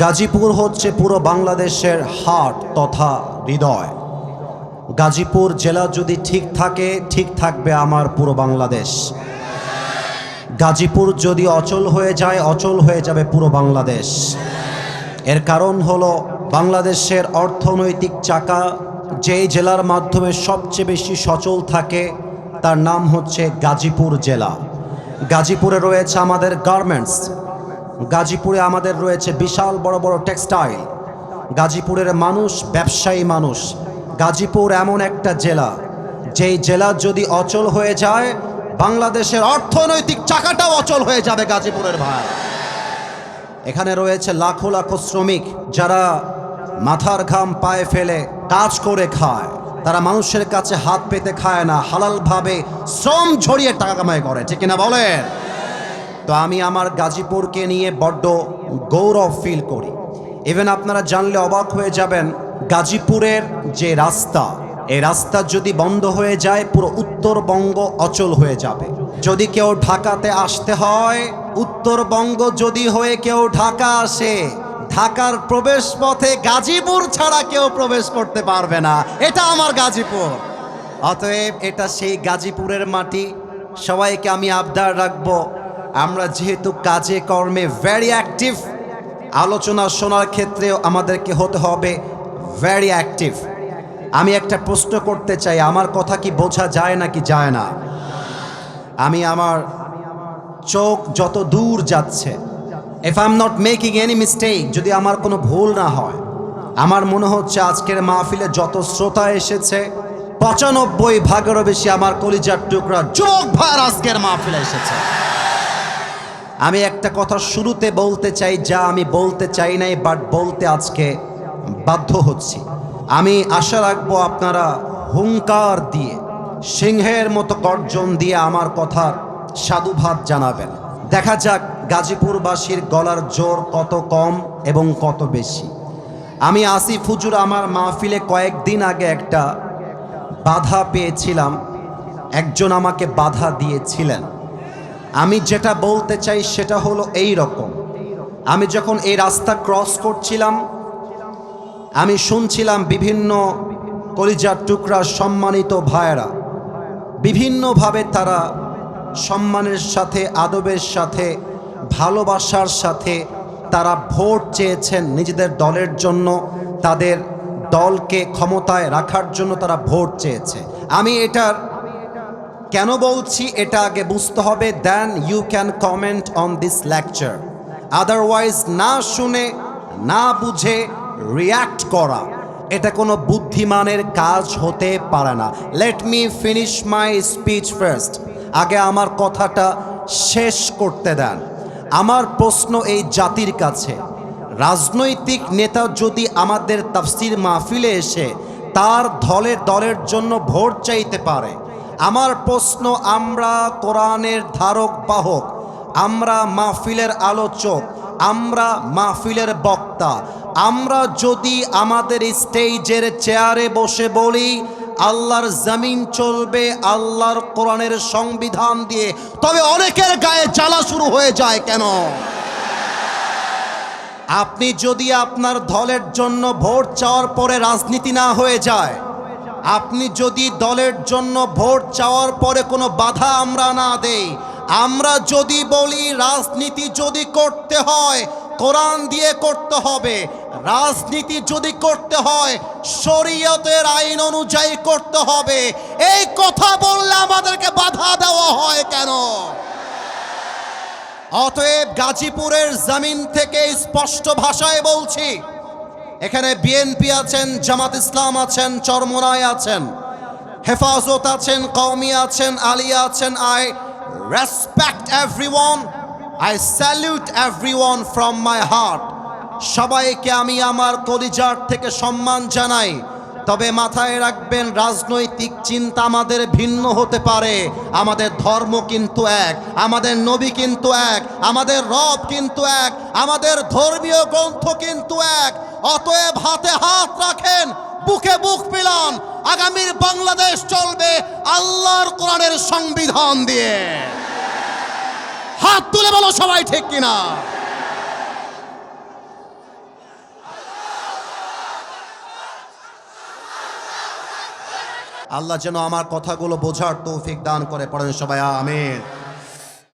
গাজীপুর হচ্ছে পুরো বাংলাদেশের হাট তথা হৃদয়। গাজীপুর জেলা যদি ঠিক থাকে, ঠিক থাকবে আমার পুরো বাংলাদেশ। গাজীপুর যদি অচল হয়ে যায়, অচল হয়ে যাবে পুরো বাংলাদেশ। এর কারণ হলো বাংলাদেশের অর্থনৈতিক চাকা যেই জেলার মাধ্যমে সবচেয়ে বেশি সচল থাকে, তার নাম হচ্ছে গাজীপুর জেলা। গাজীপুরে রয়েছে আমাদের গার্মেন্টস গাজীপুরে আমাদের রয়েছে বিশাল বড় বড় টেক্সটাইল। গাজীপুরের মানুষ, ব্যবসায়ী মানুষ। গাজীপুর এমন একটা জেলা, যেই জেলা যদি অচল হয়ে যায়, বাংলাদেশের অর্থনৈতিক চাকাটাও অচল হয়ে যাবে গাজীপুরের ভাই এখানে রয়েছে লাখো লাখো শ্রমিক, যারা মাথার ঘাম পায়ে ফেলে কাজ করে খায়। তারা মানুষের কাছে হাত পেতে খায় না, হালালভাবে শ্রম ঝরিয়ে টাকা কামাই করে, ঠিক কিনা বলেন? তো আমি আমার গাজীপুরকে নিয়ে বড্ড গৌরব ফিল করি। ইভেন আপনারা জানলে অবাক হয়ে যাবেন, গাজীপুরের যে রাস্তা, এই রাস্তা যদি বন্ধ হয়ে যায়, পুরো উত্তরবঙ্গ অচল হয়ে যাবে। যদি কেউ ঢাকাতে আসতে হয়, উত্তরবঙ্গ যদি হয়ে কেউ ঢাকা আসে, ঢাকার প্রবেশ পথে গাজীপুর ছাড়া কেউ প্রবেশ করতে পারবে না। এটা আমার গাজীপুর। অতএব এটা সেই গাজীপুরের মাটি। সবাইকে আমি আবদার রাখব। আমরা যেহেতু কাজে, কর্মে ভেরি অ্যাক্টিভ আলোচনা শোনার ক্ষেত্রেও আমাদেরকে হতে হবে ভ্যারি অ্যাক্টিভ আমি একটা প্রশ্ন করতে চাই, আমার কথা কি বোঝা যায় নাকি যায় না? আমি আমার চোখ যত দূর যাচ্ছে if I am not making any mistake যদি আমার কোনো ভুল না হয়, আমার মনে হচ্ছে আজকের মাহফিলে যত শ্রোতা এসেছে, পঁচানব্বই ভাগেরও বেশি আমার কলিজার টুকরা, যোগ ভার আজকের মাহফিলে এসেছে। আমি একটা কথা শুরুতে বলতে চাই, যা আমি বলতে চাই নাই বাট বলতে আজকে বাধ্য হচ্ছি। আমি আশা রাখব আপনারা হুঙ্কার দিয়ে, সিংহের মতো গর্জন দিয়ে আমার কথার সাধুভাত জানাবেন। দেখা যাক গাজীপুরবাসীর গলার জোর কত কম এবং কত বেশি। আমি আসিফ হুজুর, আমার মাহফিলে কয়েকদিন আগে একটা বাধা পেয়েছিলাম। একজন আমাকে বাধা দিয়েছিলেন। আমি যেটা বলতে চাই সেটা হলো এই রকম আমি যখন এই রাস্তা ক্রস করছিলাম, আমি শুনছিলাম বিভিন্ন কলিজার টুকরা সম্মানিত ভাইয়েরা, বিভিন্নভাবে তারা সম্মানের সাথে, আদবের সাথে, ভালোবাসার সাথে তারা ভোট চেয়েছেন নিজেদের দলের জন্য, তাদের দলকে ক্ষমতায় রাখার জন্য তারা ভোট চেয়েছে। আমি এটার কেন বলছি এটা আগে বুঝতে হবে then you can comment on this lecture otherwise না শুনে, না বুঝে রিয়্যাক্ট করা, এটা কোনো বুদ্ধিমানের কাজ হতে পারে না। Let me finish my speech first আগে আমার কথাটা শেষ করতে দেন। আমার প্রশ্ন এই জাতির কাছে। রাজনৈতিক নেতা যদি আমাদের তাফসির মাহফিলে এসে তার দলের দলের জন্য ভোট চাইতে পারে আমার প্রশ্ন, আমরা কোরআনের ধারক বাহক, আমরা মাহফিলের আলোচক, আমরা মাহফিলের বক্তা, আমরা যদি আমাদের স্টেজের চেয়ারে বসে বলি, আল্লাহর জমিন চলবে, আল্লাহর কোরআনের সংবিধান দিয়ে, তবে অনেকের গায়ে জ্বালা শুরু হয়ে যায় কেন? আপনি যদি আপনার দলের জন্য ভোট চাওয়ার পরে রাজনীতি না হয়ে যায় আপনি যদি দলের জন্য ভোট চাওয়ার পরে কোনো বাধা আমরা না দেই, আমরা যদি বলি রাজনীতি যদি করতে হয়, কোরআন দিয়ে করতে হবে, রাজনীতি যদি করতে হয়, শরীয়তের আইন অনুযায়ী করতে হবে, এই কথা বললে আমাদেরকে বাধা দেওয়া হয় কেন? অতএব গাজীপুরের জমিন থেকে স্পষ্ট ভাষায় বলছি এখানে বিএনপি আছেন, জামাত ইসলাম আছেন চরমোনায় আছেন, হেফাজত আছেন, কওমি আছেন, আলিয়া আছেন। I respect everyone I salute everyone from my heart সবাইকে আমি আমার কলিজার থেকে সম্মান জানাই। তবে মাথায় রাখবেন, রাজনৈতিক চিন্তা আমাদের ভিন্ন হতে পারে। আমাদের ধর্ম কিন্তু এক, আমাদের নবী কিন্তু এক, আমাদের রব কিন্তু এক, আমাদের ধর্মীয় গ্রন্থ কিন্তু এক। অতএব হাতে হাত রাখেন, বুকে বুক পিলান আগামীর বাংলাদেশ চলবে আল্লাহর কোরআনের সংবিধান দিয়ে। হাত তুলে বলো সবাই ঠিক কিনা? আল্লাহ যেন আমার কথাগুলো বোঝার তৌফিক দান করে, পড়েন সবাই, আমিন।